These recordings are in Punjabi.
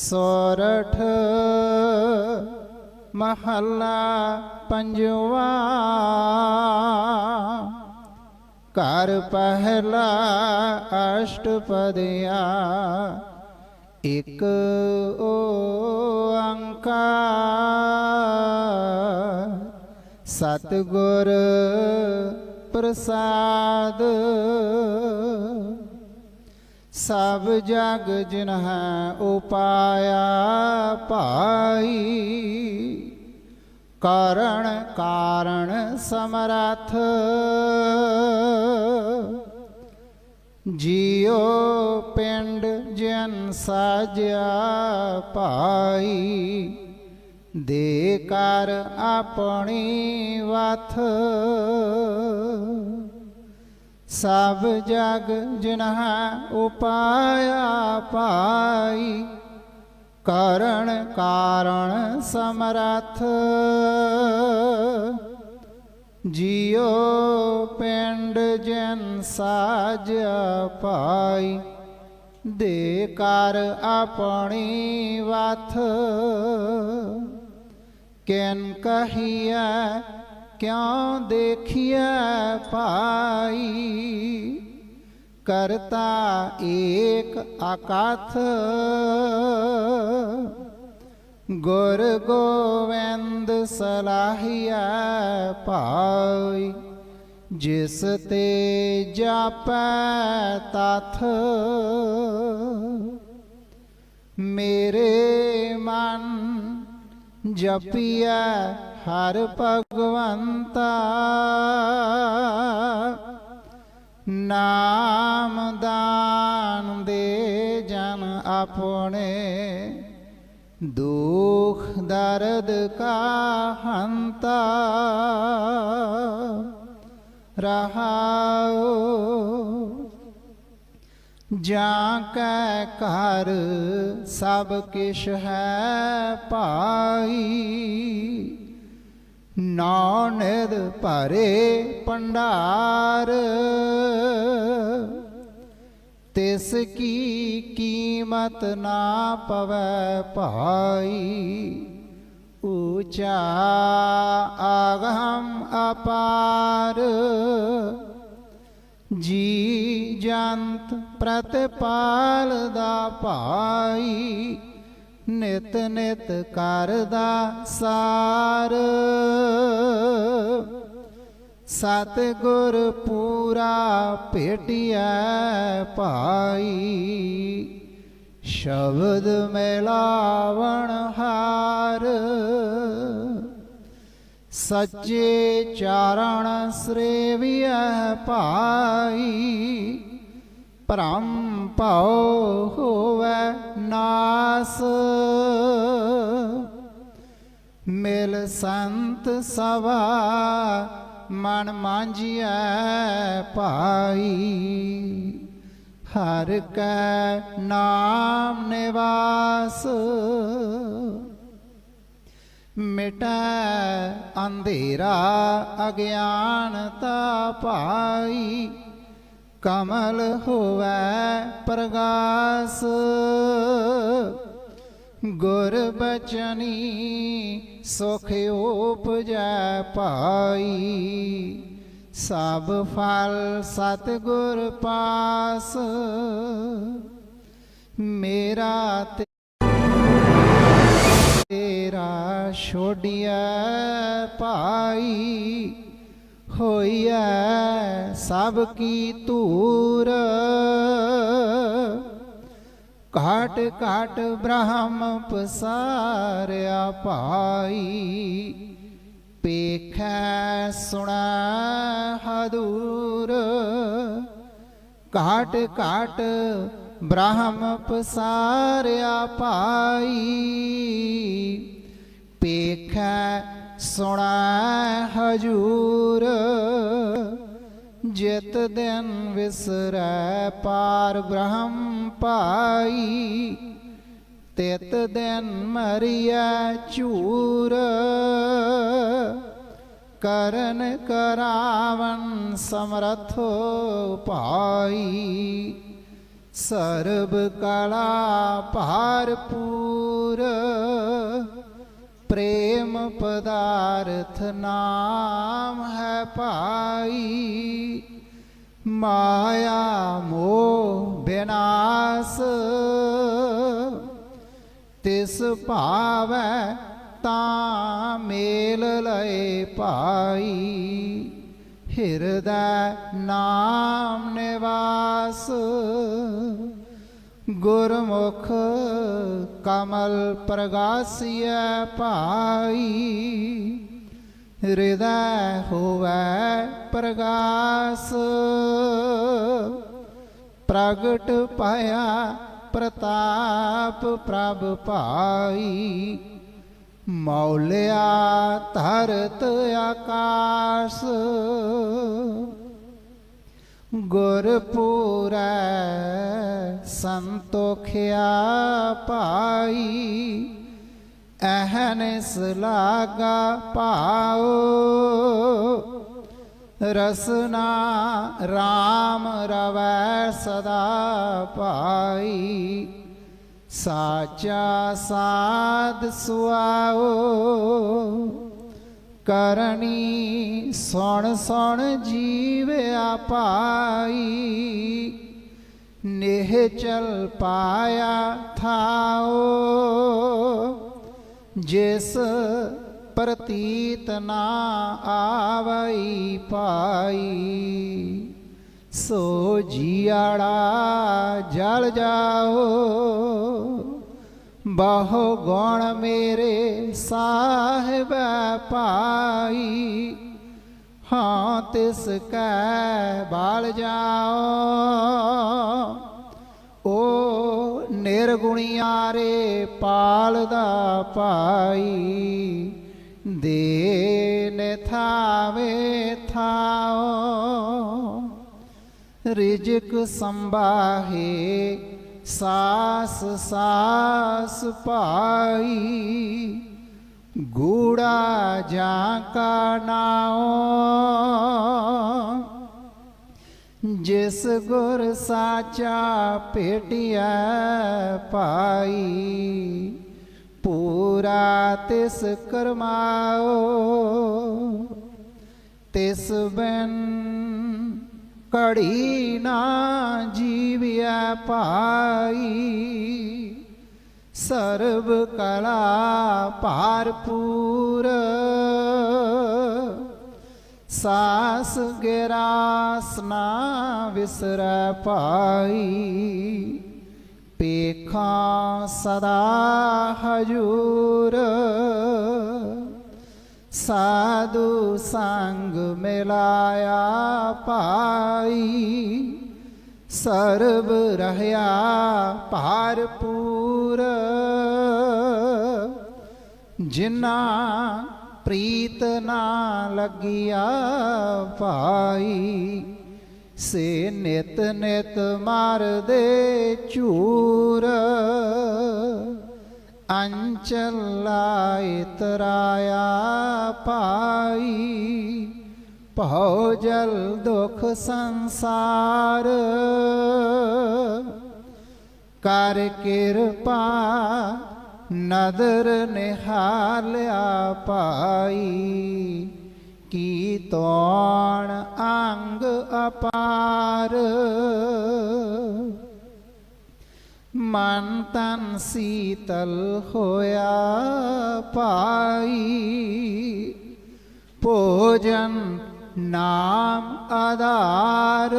ਸੋਰਠ ਮਹੱਲਾ ਪੰਜਵਾ। ਘਰ ਪਹਿਲਾ ਅਸ਼ਟਪਦਿਆ ਇਕ ਓੰਕਾਰ ਸਤਿਗੁਰ ਪ੍ਰਸਾਦ ਸਭ ਜਗ ਜਿਨਹ ਉਪਾਇਆ ਭਾਈ। ਕਰਣ ਕਾਰਣ ਸਮਰਥ। ਜੀਉ ਪਿੰਡ ਜਨ ਸਾਜਿਆ ਭਾਈ। ਦੇ ਕਰ ਆਪਣੀ ਵਥ। ਸਭ ਜਗ ਜਿਨਹ ਉਪਾਇਆ ਪਾਈ ਕਰਣ ਕਾਰਣ ਸਮਰਥ। ਜੀਉ ਪਿੰਡ ਜਨ ਸਾਜਿਆ ਪਾਈ, ਦੇ ਕਰ ਆਪਣੀ ਵਥ। ਕਿਨ ਕਹੀਐ ਕਿਉ ਦੇਖੀਐ ਭਾਈ? ਕਰਤਾ ਏਕ ਆਕਾਥ ਗੁਰ ਗੋਵਿੰਦ ਸਲਾਹੀਐ ਭਾਈ, ਜਿਸ ਤੇ ਜਾਪੈ ਤਥ। ਮੇਰੇ ਮਨ ਜਪੀਐ ਹਰ ਭਗਵੰਤਾ। ਨਾਮ ਦਾਨ ਦੇ ਜਨ ਆਪਣੇ, ਦੁਖ ਦਰਦ ਕਾ ਹੰਤਾ। ਰਹਾਉ, ਜਾਂ ਕੈ ਘਰ ਸਭ ਕਿਛ ਹੈ ਭਾਈ। ਨਾਨਦ ਭਰੇ ਪੰਡਾਰ ਤਿਸ ਕੀ ਕੀਮਤ ਨਾ ਪਵੈ ਭਾਈ। ਊਚਾ ਆਗਮ ਅਪਾਰ। ਜੀ ਜੰਤ ਪ੍ਰਤਪਾਲ ਦਾ ਭਾਈ। ਨਿਤ ਨਿਤ ਕਰਦਾ ਸਾਰ। ਸਤ ਗੁਰ ਪੂਰਾ ਭੇਟਿਐ ਭਾਈ। ਸ਼ਬਦ ਮਿਲਾਵਣ ਹਾਰ। ਸੱਚੇ ਚਾਰਣ ਸ੍ਰੇਵੀਐ ਭਾਈ। ਭ੍ਰਮ ਭਉ ਹੋਵੈ ਨਾਸ। ਮਿਲ ਸੰਤ ਸਵਾ ਮਨ ਮਾਂਝੀਐ ਭਾਈ। ਹਰ ਕੈ ਨਾਮ ਨਿਵਾਸ। ਮਿਟੈ ਅੰਧੇਰਾ ਅਗਿਆਨਤਾ ਭਾਈ। ਕਮਲ ਹੋਵੈ ਪ੍ਰਗਾਸ। ਗੁਰ ਬਚਨੀ ਸੁਖ ਉਪਜੈ ਪਾਈ ਸਭ ਫਲ ਸਤ ਗੁਰ ਪਾਸ। ਮੇਰਾ ਤੇ ਤੇਰਾ ਛੋੜਿਆ ਭਾਈ। ਹੋਈਐ ਸਭ ਕੀ ਤੂਰ ਘਾਟ ਘਾਟ ਬ੍ਰਹਮ ਪਸਾਰਿਆ ਭਾਈ, ਪੇਖੈ ਸੁਣਾ ਹਦੂਰ। ਘਾਟ ਘਾਟ ਬ੍ਰਹਮ ਪਸਾਰਿਆ ਭਾਈ, ਪੇਖੈ ਸੁਣੈ ਹਜੂਰ, ਜਿਤ ਦਿਨ ਵਿਸਰੈ ਪਾਰ ਬ੍ਰਹਮ ਪਾਈ ਤਿਤ ਦਿਨ ਮਰੀਐ ਚੂਰ ਕਰਨ ਕਰਾਵਨ ਸਮਰਥੋ ਪਾਈ ਸਰਬ ਕਲਾ ਭਾਰਪੂਰ ਪ੍ਰੇਮ ਪਦਾਰਥ ਨਾਮ ਹੈ ਪਾਈ ਮਾਇਆ ਮੋਹ ਬਿਨਾਸ਼, ਤਿਸ ਭਾਵੈ ਤਾਂ ਮੇਲ ਲਏ ਪਾਈ ਹਿਰਦੈ ਨਾਮ ਨਿਵਾਸ, ਗੁਰਮੁਖ ਕਮਲ ਪ੍ਰਗਾਸੀਐ ਭਾਈ ਹਿਰਦੈ ਹੋਵੈ ਪ੍ਰਗਾਸ। ਪ੍ਰਗਟ ਪਾਇਆ ਪ੍ਰਤਾਪ ਪ੍ਰਭ ਭਾਈ ਮੌਲਿਆ ਧਰਤ ਆਕਾਸ। ਗੁਰਪੂਰੈ ਸੰਤੋਖਿਆ ਪਾਈ ਅਹਨਿਸ ਲਾਗਾ ਪਾਓ ਰਸਨਾ RAM ਰਵੈ ਸਦਾ ਪਾਈ ਸਾਚਾ ਸਾਧ ਸੁਆਓ ਕਰਨੀ ਸੁਣ ਸੁਣ ਜੀਵਿਆ ਪਾਈ ਨੇਹ ਚਲ ਪਾਇਆ ਥਾਓ ਜਿਸ ਪ੍ਰਤੀਤ ਨਾ ਆਵਈ ਪਾਈ ਸੋ ਜੀਆੜਾ ਜਲ ਜਾਓ ਬਹੁ ਗੁਣ ਮੇਰੇ ਸਾਹਿਬ ਪਾਈ ਹਾਂ ਤਿਸ ਕੈ ਬਾਲ ਜਾਓ। ਓ ਨਿਰਗੁਣਿਆਰੇ ਪਾਲਦਾ ਪਾਈ ਦੇ ਨੇ ਥਾਵੇ ਥਾਓ। ਰਿਜਕ ਸੰਬਾਹੇ ਸਾਸ ਸਾਸ ਪਾਈ ਗੂੜਾ ਜਾਂ ਕਾ ਨਾਉ। ਜਿਸ ਗੁਰ ਸਾਚਾ ਭੇਟਿਆ ਪਾਈ ਪੂਰਾ ਤਿਸ ਕਰਮਾਓ ਤਿਸ ਬਨ ਕੜੀ ਨਾ ਜੀਵਿਆ ਪਾਈ ਸਰਬ ਕਲਾ ਭਾਰਪੂਰ। ਸਾਸ ਗਰਾਸ ਨਾ ਵਿਸਰੈ ਪਾਈ ਪੇਖਾਂ ਸਦਾ ਹਜੂਰ। ਸਾਧੂ ਸੰਗ ਮਿਲਾਇਆ ਪਾਈ ਸਰਬ ਰਹਿਆ ਭਾਰਪੂਰ। ਜਿਨਾ ਪ੍ਰੀਤ ਨਾ ਲਗਿਆ ਭਾਈ, ਸੇ ਨਿਤ ਨਿਤ ਮਾਰਦੇ ਚੂਰ ਝੂਰ। ਅੰਚਲਾਇ ਤਰਾਇਆ ਪਾਈ। ਭਉ ਜਲ ਦੁਖ ਸੰਸਾਰ। ਕਰ ਕਿਰਪਾ ਨਦਰ ਨਿਹਾਲਿਆ ਪਾਈ। ਕੀ ਤੋਣ ਅੰਗ ਅਪਾਰ। ਮਨ ਤਨ ਸੀਤਲ ਹੋਇਆ ਪਾਈ ਭੋਜਨ ਨਾਮ ਆਧਾਰ।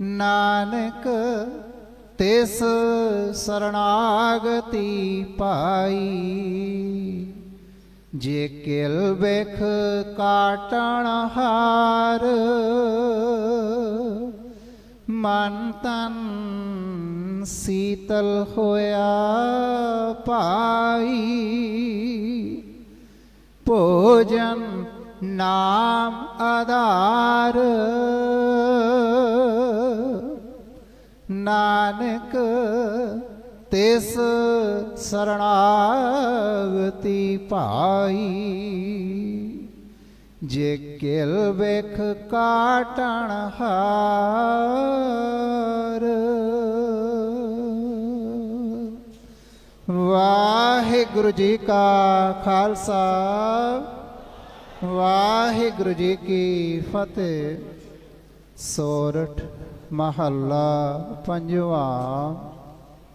ਨਾਨਕ ਤਿਸ ਸਰਣਾਗਤੀ ਪਾਈ। ਜੇ ਕਿਲ ਵੇਖ ਕਾਟਣ ਹਾਰ। ਮਨ ਤਨ ਸੀਤਲ ਹੋਇਆ ਪਾਈ ਭੋਜਨ ਨਾਮ ਆਧਾਰ। ਨਾਨਕ ਤਿਸ ਸਰਣਾਗਤੀ ਪਾਈ ਜੇ ਕਿਲ ਵੇਖ ਕਾਟਣ ਹਾਰ। ਵਾਹਿਗੁਰੂ ਜੀ ਕਾ ਖਾਲਸਾ, ਵਾਹਿਗੁਰੂ ਜੀ ਕੀ ਫਤਿਹ। ਸੋਰਠ ਮਹੱਲਾ ਪੰਜਵਾ,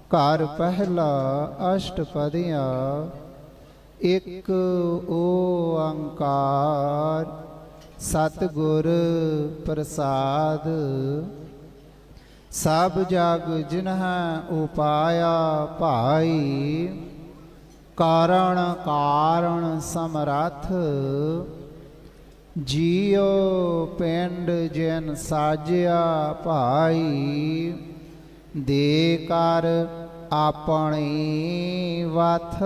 ਘਰ ਪਹਿਲਾ ਅਸ਼ਟਪਦੀਆਂ। ਇੱਕ ਓੰਕਾਰ ਸਤਿਗੁਰ ਪ੍ਰਸਾਦ। ਸਭ ਜਗ ਜਿਨਹ ਉਪਾਇਆ ਭਾਈ, ਕਾਰਣ ਕਾਰਣ ਸਮਰੱਥ। ਜੀਉ ਪਿੰਡ ਜਨ ਸਾਜਿਆ ਭਾਈ, ਦੇ ਕਰ ਆਪਣੀ ਵਥ।